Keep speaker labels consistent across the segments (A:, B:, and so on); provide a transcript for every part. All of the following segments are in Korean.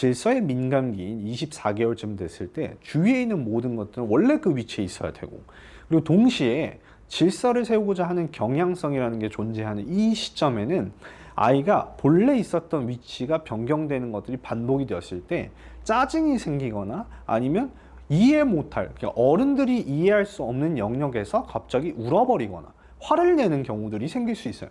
A: 질서의 민감기인 24개월쯤 됐을 때 주위에 있는 모든 것들은 원래 그 위치에 있어야 되고 그리고 동시에 질서를 세우고자 하는 경향성이라는 게 존재하는 이 시점에는 아이가 본래 있었던 위치가 변경되는 것들이 반복이 되었을 때 짜증이 생기거나 아니면 이해 못할 그러니까 어른들이 이해할 수 없는 영역에서 갑자기 울어버리거나 화를 내는 경우들이 생길 수 있어요.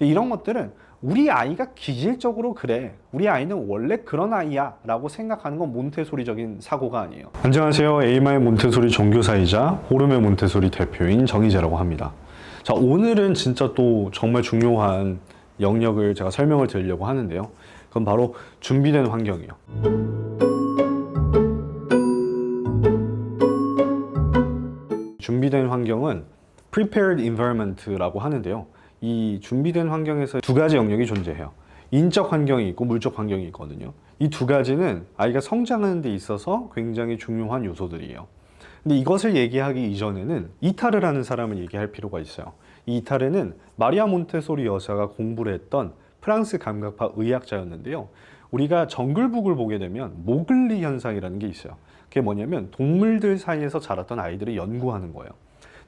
A: 근데 이런 것들은 우리 아이가 기질적으로 그래. 우리 아이는 원래 그런 아이야. 라고 생각하는 건 몬테소리적인 사고가 아니에요. 안녕하세요. 에이마의 몬테소리 종교사이자 호르메 몬테소리 대표인 정희재라고 합니다. 자, 오늘은 진짜 또 정말 중요한 영역을 제가 설명을 드리려고 하는데요. 그건 바로 준비된 환경이에요. 준비된 환경은 prepared environment라고 하는데요. 이 준비된 환경에서 두 가지 영역이 존재해요. 인적 환경이 있고 물적 환경이 있거든요. 이 두 가지는 아이가 성장하는 데 있어서 굉장히 중요한 요소들이에요. 근데 이것을 얘기하기 이전에는 이타르 라는 사람을 얘기할 필요가 있어요. 이 이타르는 마리아 몬테소리 여사가 공부를 했던 프랑스 감각파 의학자였는데요. 우리가 정글북을 보게 되면 모글리 현상이라는 게 있어요. 그게 뭐냐면 동물들 사이에서 자랐던 아이들을 연구하는 거예요.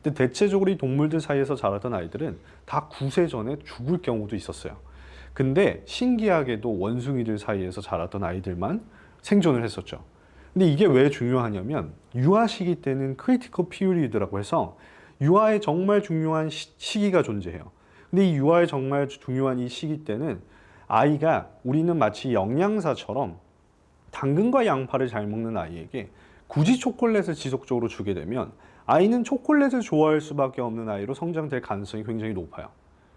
A: 근데 대체적으로 이 동물들 사이에서 자랐던 아이들은 다 9세 전에 죽을 경우도 있었어요. 근데 신기하게도 원숭이들 사이에서 자랐던 아이들만 생존을 했었죠. 근데 이게 왜 중요하냐면 유아 시기 때는 크리티컬 피리드라고 해서 유아의 정말 중요한 시, 시기가 존재해요. 근데 이 유아의 정말 중요한 이 시기 때는 아이가 우리는 마치 영양사처럼 당근과 양파를 잘 먹는 아이에게 굳이 초콜릿을 지속적으로 주게 되면 아이는 초콜릿을 좋아할 수밖에 없는 아이로 성장될 가능성이 굉장히 높아요.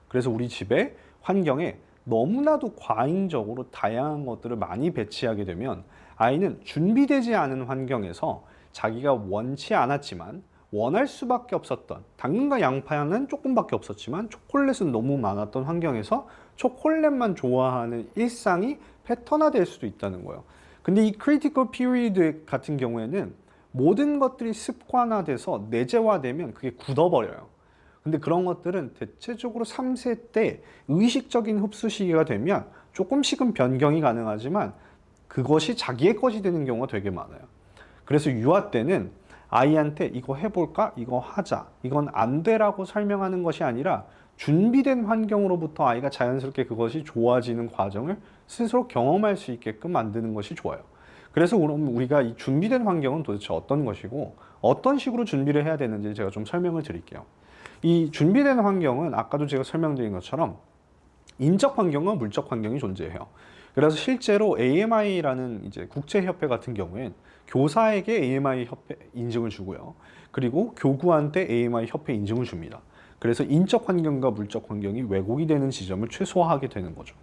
A: 그래서 우리 집의 환경에 너무나도 과잉적으로 다양한 것들을 많이 배치하게 되면 아이는 준비되지 않은 환경에서 자기가 원치 않았지만 원할 수밖에 없었던 당근과 양파는 조금밖에 없었지만 초콜릿은 너무 많았던 환경에서 초콜릿만 좋아하는 일상이 패턴화 될 수도 있다는 거예요. 근데 이 크리티컬 피리드 같은 경우에는 모든 것들이 습관화돼서 내재화되면 그게 굳어버려요. 근데 그런 것들은 대체적으로 3세 때 의식적인 흡수 시기가 되면 조금씩은 변경이 가능하지만 그것이 자기의 것이 되는 경우가 되게 많아요. 그래서 유아 때는 아이한테 이거 해볼까? 이거 하자. 이건 안 돼라고 설명하는 것이 아니라 준비된 환경으로부터 아이가 자연스럽게 그것이 좋아지는 과정을 스스로 경험할 수 있게끔 만드는 것이 좋아요. 그래서 우리가 이 준비된 환경은 도대체 어떤 것이고 어떤 식으로 준비를 해야 되는지 제가 좀 설명을 드릴게요. 이 준비된 환경은 아까도 제가 설명드린 것처럼 인적 환경과 물적 환경이 존재해요. 그래서 실제로 AMI라는 이제 국제협회 같은 경우엔 교사에게 AMI 협회 인증을 주고요. 그리고 교구한테 AMI 협회 인증을 줍니다. 그래서 인적 환경과 물적 환경이 왜곡이 되는 지점을 최소화하게 되는 거죠.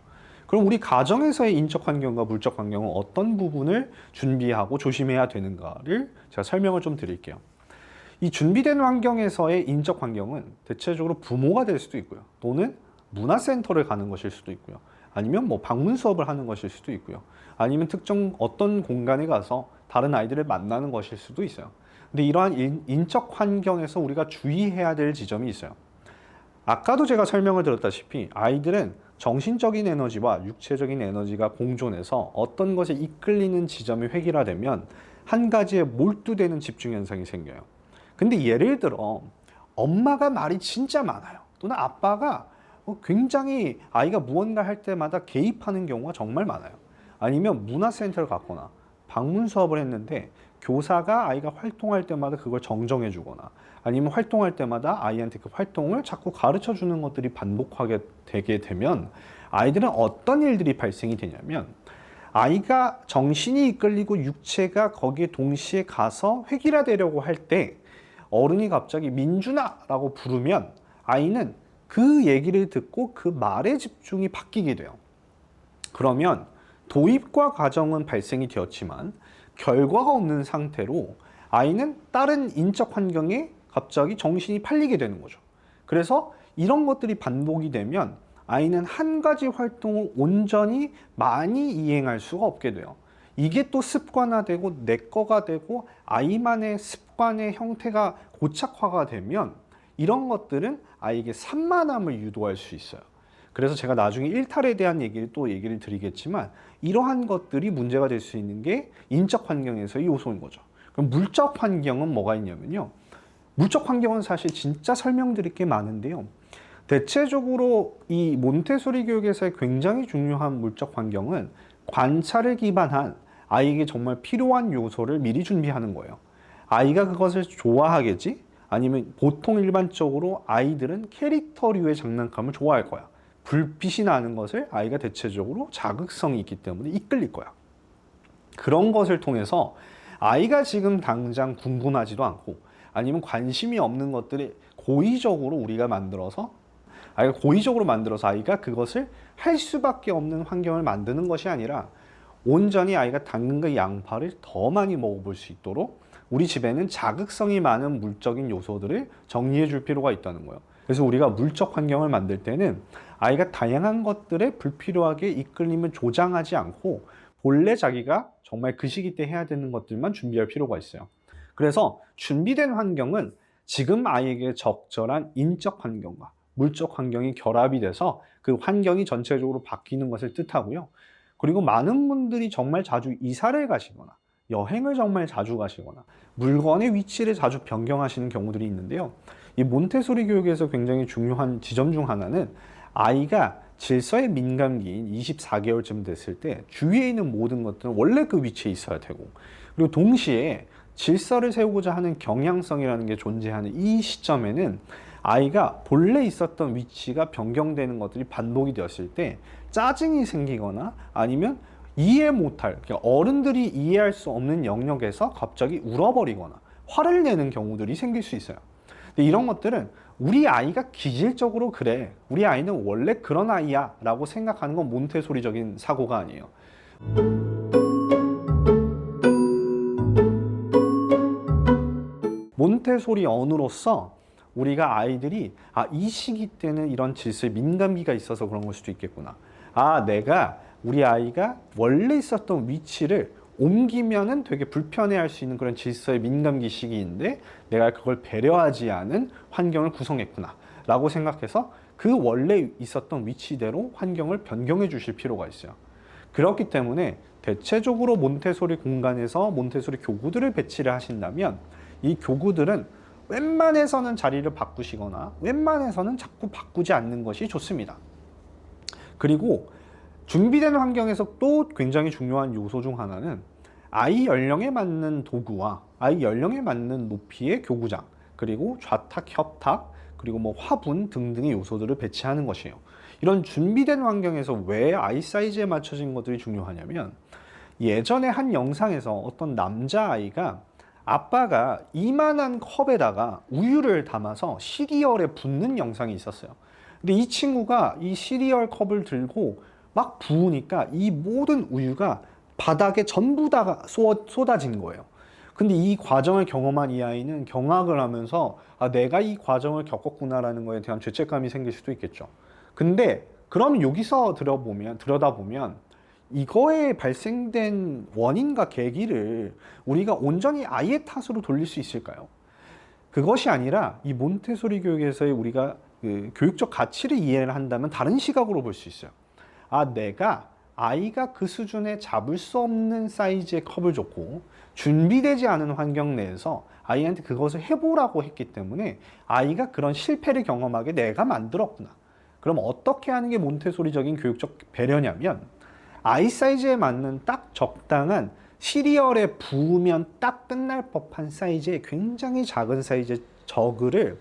A: 그럼 우리 가정에서의 인적 환경과 물적 환경은 어떤 부분을 준비하고 조심해야 되는가를 제가 설명을 좀 드릴게요. 이 준비된 환경에서의 인적 환경은 대체적으로 부모가 될 수도 있고요. 또는 문화센터를 가는 것일 수도 있고요. 아니면 뭐 방문 수업을 하는 것일 수도 있고요. 아니면 특정 어떤 공간에 가서 다른 아이들을 만나는 것일 수도 있어요. 근데 이러한 인, 인적 환경에서 우리가 주의해야 될 지점이 있어요. 아까도 제가 설명을 드렸다시피 아이들은 정신적인 에너지와 육체적인 에너지가 공존해서 어떤 것에 이끌리는 지점이 획일화되면 한 가지에 몰두되는 집중 현상이 생겨요. 근데 예를 들어 엄마가 말이 진짜 많아요. 또는 아빠가 굉장히 아이가 무언가 할 때마다 개입하는 경우가 정말 많아요. 아니면 문화센터를 갔거나 방문 수업을 했는데 교사가 아이가 활동할 때마다 그걸 정정해 주거나 아니면 활동할 때마다 아이한테 그 활동을 자꾸 가르쳐 주는 것들이 반복하게 되게 되면 아이들은 어떤 일들이 발생이 되냐면 아이가 정신이 이끌리고 육체가 거기에 동시에 가서 획일화되려고 할 때 어른이 갑자기 민준아라고 부르면 아이는 그 얘기를 듣고 그 말에 집중이 바뀌게 돼요. 그러면 도입과 과정은 발생이 되었지만 결과가 없는 상태로 아이는 다른 인적 환경에 갑자기 정신이 팔리게 되는 거죠. 그래서 이런 것들이 반복이 되면 아이는 한 가지 활동을 온전히 많이 이행할 수가 없게 돼요. 이게 또 습관화되고 내 거가 되고 아이만의 습관의 형태가 고착화가 되면 이런 것들은 아이에게 산만함을 유도할 수 있어요. 그래서 제가 나중에 일탈에 대한 얘기를 또 얘기를 드리겠지만 이러한 것들이 문제가 될 수 있는 게 인적 환경에서의 요소인 거죠. 그럼 물적 환경은 뭐가 있냐면요. 물적 환경은 사실 진짜 설명드릴 게 많은데요. 대체적으로 이 몬테소리 교육에서의 굉장히 중요한 물적 환경은 관찰을 기반한 아이에게 정말 필요한 요소를 미리 준비하는 거예요. 아이가 그것을 좋아하겠지? 아니면 보통 일반적으로 아이들은 캐릭터류의 장난감을 좋아할 거야. 불빛이 나는 것을 아이가 대체적으로 자극성이 있기 때문에 이끌릴 거야. 그런 것을 통해서 아이가 지금 당장 궁금하지도 않고 아니면 관심이 없는 것들을 고의적으로 우리가 만들어서 아이가 고의적으로 만들어서 아이가 그것을 할 수밖에 없는 환경을 만드는 것이 아니라 온전히 아이가 당근과 양파를 더 많이 먹어볼 수 있도록 우리 집에는 자극성이 많은 물적인 요소들을 정리해 줄 필요가 있다는 거예요. 그래서 우리가 물적 환경을 만들 때는 아이가 다양한 것들에 불필요하게 이끌림을 조장하지 않고 본래 자기가 정말 그 시기 때 해야 되는 것들만 준비할 필요가 있어요. 그래서 준비된 환경은 지금 아이에게 적절한 인적 환경과 물적 환경이 결합이 돼서 그 환경이 전체적으로 바뀌는 것을 뜻하고요. 그리고 많은 분들이 정말 자주 이사를 가시거나 여행을 정말 자주 가시거나 물건의 위치를 자주 변경하시는 경우들이 있는데요. 이 몬테소리 교육에서 굉장히 중요한 지점 중 하나는 아이가 질서의 민감기인 24개월쯤 됐을 때 주위에 있는 모든 것들은 원래 그 위치에 있어야 되고 그리고 동시에 질서를 세우고자 하는 경향성이라는 게 존재하는 이 시점에는 아이가 본래 있었던 위치가 변경되는 것들이 반복이 되었을 때 짜증이 생기거나 아니면 이해 못할 그러니까 어른들이 이해할 수 없는 영역에서 갑자기 울어버리거나 화를 내는 경우들이 생길 수 있어요. 근데 이런 것들은 우리 아이가 기질적으로 그래. 우리 아이는 원래 그런 아이야. 라고 생각하는 건 몬테소리적인 사고가 아니에요. 몬테소리 언으로서 우리가 아이들이 아, 이 시기 때는 이런 질서에 민감기가 있어서 그런 걸 수도 있겠구나. 아, 내가 우리 아이가 원래 있었던 위치를 옮기면은 되게 불편해할 수 있는 그런 질서의 민감기 시기인데 내가 그걸 배려하지 않은 환경을 구성했구나 라고 생각해서 그 원래 있었던 위치대로 환경을 변경해 주실 필요가 있어요. 그렇기 때문에 대체적으로 몬테소리 공간에서 몬테소리 교구들을 배치를 하신다면 이 교구들은 웬만해서는 자리를 바꾸시거나 웬만해서는 자꾸 바꾸지 않는 것이 좋습니다. 그리고 준비된 환경에서 또 굉장히 중요한 요소 중 하나는 아이 연령에 맞는 도구와 아이 연령에 맞는 높이의 교구장 그리고 좌탁, 협탁 그리고 뭐 화분 등등의 요소들을 배치하는 것이에요. 이런 준비된 환경에서 왜 아이 사이즈에 맞춰진 것들이 중요하냐면 예전에 한 영상에서 어떤 남자 아이가 아빠가 이만한 컵에다가 우유를 담아서 시리얼에 붓는 영상이 있었어요. 근데 이 친구가 이 시리얼 컵을 들고 막 부으니까 이 모든 우유가 바닥에 전부 다 쏟- 쏟아진 거예요. 근데 이 과정을 경험한 이 아이는 경악을 하면서 아, 내가 이 과정을 겪었구나라는 거에 대한 죄책감이 생길 수도 있겠죠. 근데 그럼 여기서 들어보면 들여다보면 이거에 발생된 원인과 계기를 우리가 온전히 아이의 탓으로 돌릴 수 있을까요? 그것이 아니라 이 몬테소리 교육에서의 우리가 그 교육적 가치를 이해를 한다면 다른 시각으로 볼 수 있어요. 아, 내가 아이가 그 수준에 잡을 수 없는 사이즈의 컵을 줬고 준비되지 않은 환경 내에서 아이한테 그것을 해보라고 했기 때문에 아이가 그런 실패를 경험하게 내가 만들었구나. 그럼 어떻게 하는 게 몬테소리적인 교육적 배려냐면 아이 사이즈에 맞는 딱 적당한 시리얼에 부으면 딱 끝날 법한 사이즈의 굉장히 작은 사이즈의 저그를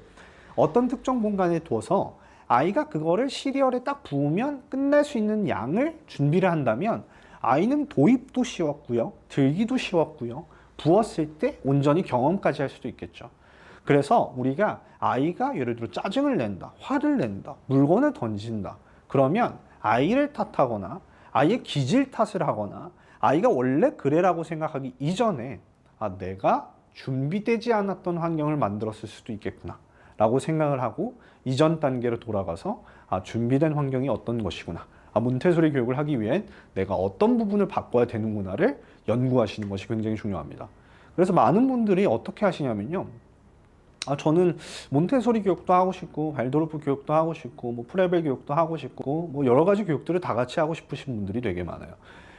A: 어떤 특정 공간에 둬서 아이가 그거를 시리얼에 딱 부으면 끝날 수 있는 양을 준비를 한다면 아이는 도입도 쉬웠고요. 들기도 쉬웠고요. 부었을 때 온전히 경험까지 할 수도 있겠죠. 그래서 우리가 아이가 예를 들어 짜증을 낸다, 화를 낸다, 물건을 던진다. 그러면 아이를 탓하거나 아이의 기질 탓을 하거나 아이가 원래 그래라고 생각하기 이전에 아, 내가 준비되지 않았던 환경을 만들었을 수도 있겠구나. 라고 생각을 하고 이전 단계로 돌아가서 아, 준비된 환경이 어떤 것이구나. 아, 몬테소리 교육을 하기 위해 내가 어떤 부분을 바꿔야 되는구나를 연구하시는 것이 굉장히 중요합니다. 그래서 많은 분들이 어떻게 하시냐면요. 아 저는 몬테소리 교육도 하고 싶고 발도르프 교육도 하고 싶고 뭐 프레벨 교육도 하고 싶고 뭐 여러 가지 교육들을 다 같이 하고 싶으신 분들이 되게 많아요.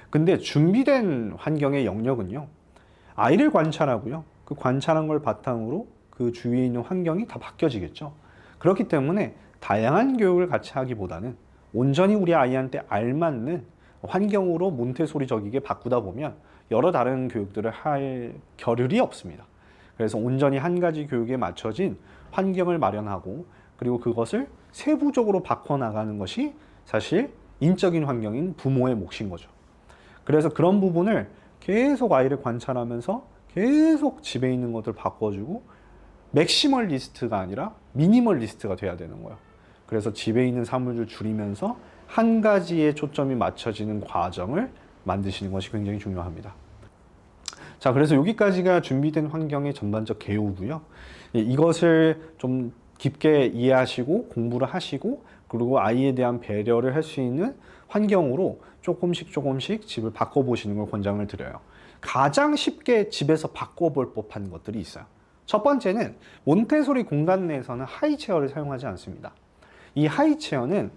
A: 근데 준비된 환경의 영역은요. 아이를 관찰하고요. 그 관찰한 걸 바탕으로 그 주위에 있는 환경이 다 바뀌어지겠죠. 그렇기 때문에 다양한 교육을 같이 하기보다는 온전히 우리 아이한테 알맞는 환경으로 몬테소리적이게 바꾸다 보면 여러 다른 교육들을 할 겨를이 없습니다. 그래서 온전히 한 가지 교육에 맞춰진 환경을 마련하고 그리고 그것을 세부적으로 바꿔 나가는 것이 사실 인적인 환경인 부모의 몫인 거죠. 그래서 그런 부분을 계속 아이를 관찰하면서 계속 집에 있는 것들 바꿔주고 맥시멀 리스트가 아니라 미니멀 리스트가 돼야 되는 거예요. 그래서 집에 있는 사물을 줄이면서 한 가지에 초점이 맞춰지는 과정을 만드시는 것이 굉장히 중요합니다. 자, 그래서 여기까지가 준비된 환경의 전반적 개요고요. 예, 이것을 좀 깊게 이해하시고 공부를 하시고 그리고 아이에 대한 배려를 할 수 있는 환경으로 조금씩 조금씩 집을 바꿔보시는 걸 권장을 드려요. 가장 쉽게 집에서 바꿔볼 법한 것들이 있어요. 첫 번째는 몬테소리 공간 내에서는 하이체어를 사용하지 않습니다. 이 하이체어는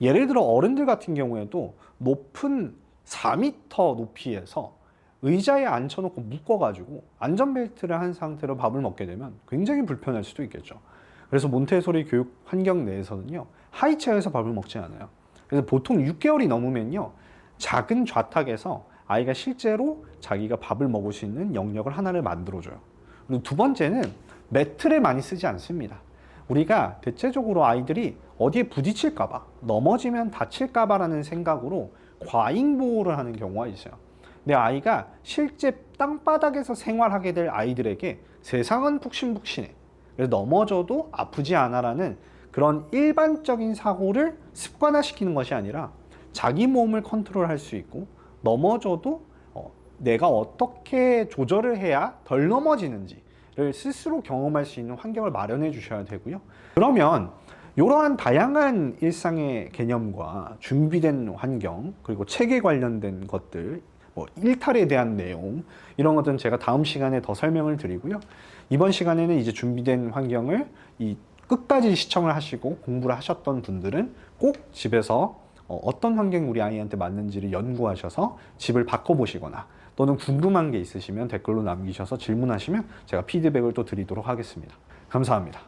A: 예를 들어 어른들 같은 경우에도 높은 4m 높이에서 의자에 앉혀놓고 묶어가지고 안전벨트를 한 상태로 밥을 먹게 되면 굉장히 불편할 수도 있겠죠. 그래서 몬테소리 교육 환경 내에서는요, 하이체어에서 밥을 먹지 않아요. 그래서 보통 6개월이 넘으면요, 작은 좌탁에서 아이가 실제로 자기가 밥을 먹을 수 있는 영역을 하나를 만들어줘요. 두 번째는 매트를 많이 쓰지 않습니다. 우리가 대체적으로 아이들이 어디에 부딪힐까봐, 넘어지면 다칠까봐라는 생각으로 과잉 보호를 하는 경우가 있어요. 내 아이가 실제 땅바닥에서 생활하게 될 아이들에게 세상은 푹신푹신해. 그래서 넘어져도 아프지 않아라는 그런 일반적인 사고를 습관화시키는 것이 아니라 자기 몸을 컨트롤할 수 있고 넘어져도 어, 내가 어떻게 조절을 해야 덜 넘어지는지를 스스로 경험할 수 있는 환경을 마련해 주셔야 되고요. 그러면 이러한 다양한 일상의 개념과 준비된 환경 그리고 체계 관련된 것들 뭐 일탈에 대한 내용 이런 것들은 제가 다음 시간에 더 설명을 드리고요. 이번 시간에는 이제 준비된 환경을 이 끝까지 시청을 하시고 공부를 하셨던 분들은 꼭 집에서 어, 어떤 환경이 우리 아이한테 맞는지를 연구하셔서 집을 바꿔보시거나 또는 궁금한 게 있으시면 댓글로 남기셔서 질문하시면 제가 피드백을 또 드리도록 하겠습니다. 감사합니다.